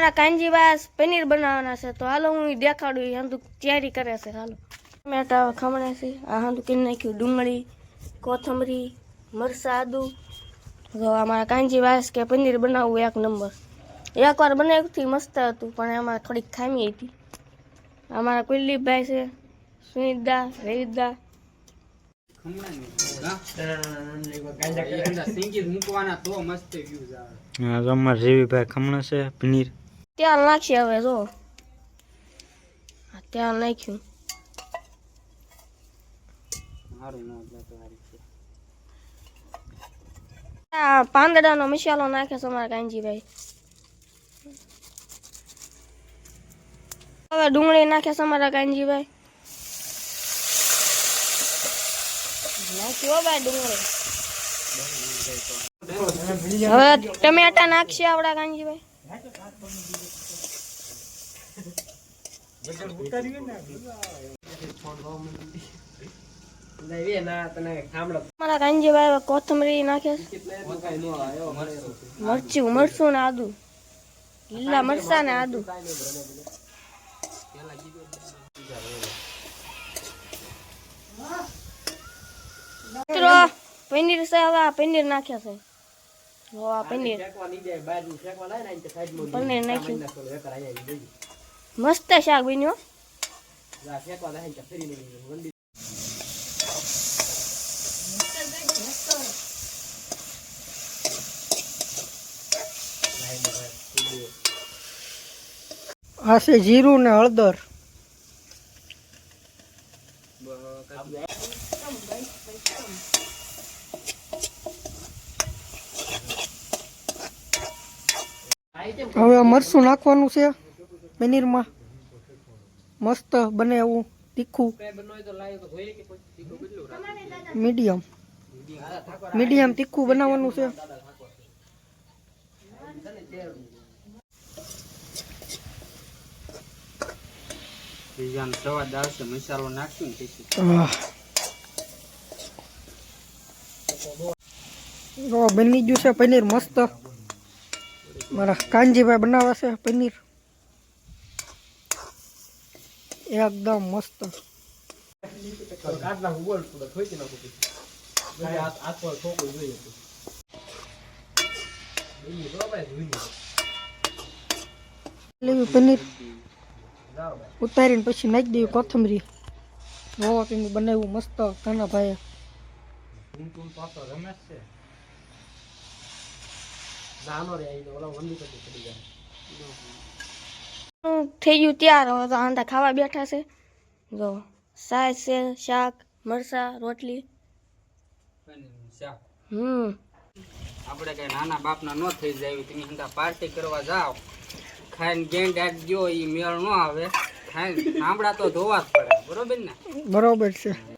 અમારા કાંજીવાસ પનીર બનાવવાના છે. તો હાલો હું દેખાડું એ હાંધું તૈયારી કરે છે. હાલો. ટમેટા ખમણે છે. આ હાંધું કરી નાખ્યું ડુંગળી, કોથમરી મરચાં આદુ તો અમારા કાંજીવાસ કે પનીર બનાવવું એક નંબર. એકવાર બનાવ્યું મસ્ત હતું, પણ એમાં થોડીક ખામી હતી. અમારા કુલદીપભાઈ છે. સુનિતદા રવિદા. અમારે જેવીભાઈ ખમણ છે, પનીર. તેલ નાખીએ હવે જો. ત્યાં નાખ્યું. પાંદડાનો મસાલો નાખે છે અમારા કાંજીભાઈ હવે ડુંગળી નાખે છે અમારા કાંજીભાઈ નાખ્યો ભાઈ ડુંગળી. હવે ટમેટા નાખશે આપણા કાંજીભાઈ અમારા કાંજીભાઈ કોથમરી નાખે છે. મરચું મરચું ને આદુ. લીલા મરચા ને આદુ. મિત્રો પનીર છે હવે આ પનીર નાખ્યા છે. જો આ પનીર. પનીર નાખ્યું. મસ્ત શાક બન્યો. આ છે જીરું ને હળદર હવે મરસું નાખવાનું છે પનીરમાં મસ્ત બને એવું તીખું. મીડિયમ. મીડિયમ તીખું બનાવવાનું છે. આવશે મસાલો નાખ્યું ને પછી આહ. જો બની ગયું છે પનીર મસ્ત. મારા કાનજીભાઈ બનાવે છે પનીર. એકદમ મસ્ત. પનીર ઉતારીને પછી નાખી દેવી કોથમરી. હોવા પનીર બનાવ્યું મસ્ત કાના ભાઈએ. થઈ ગયું તૈયાર. હવે તો આંધા ખાવા બેઠા છે. જો સાય છે શાક મરસા રોટલી. હમ. આપણે કઈ નાના બાપના ન થઈ જાય તમે હંધા પાર્ટી કરવા જાઓ. ખાઈને ગેંડ આટ ગયો એ મેળ ન આવે. ખાઈને સાંભળા તો ધોવા જ પડે. બરોબર ને? બરોબર છે.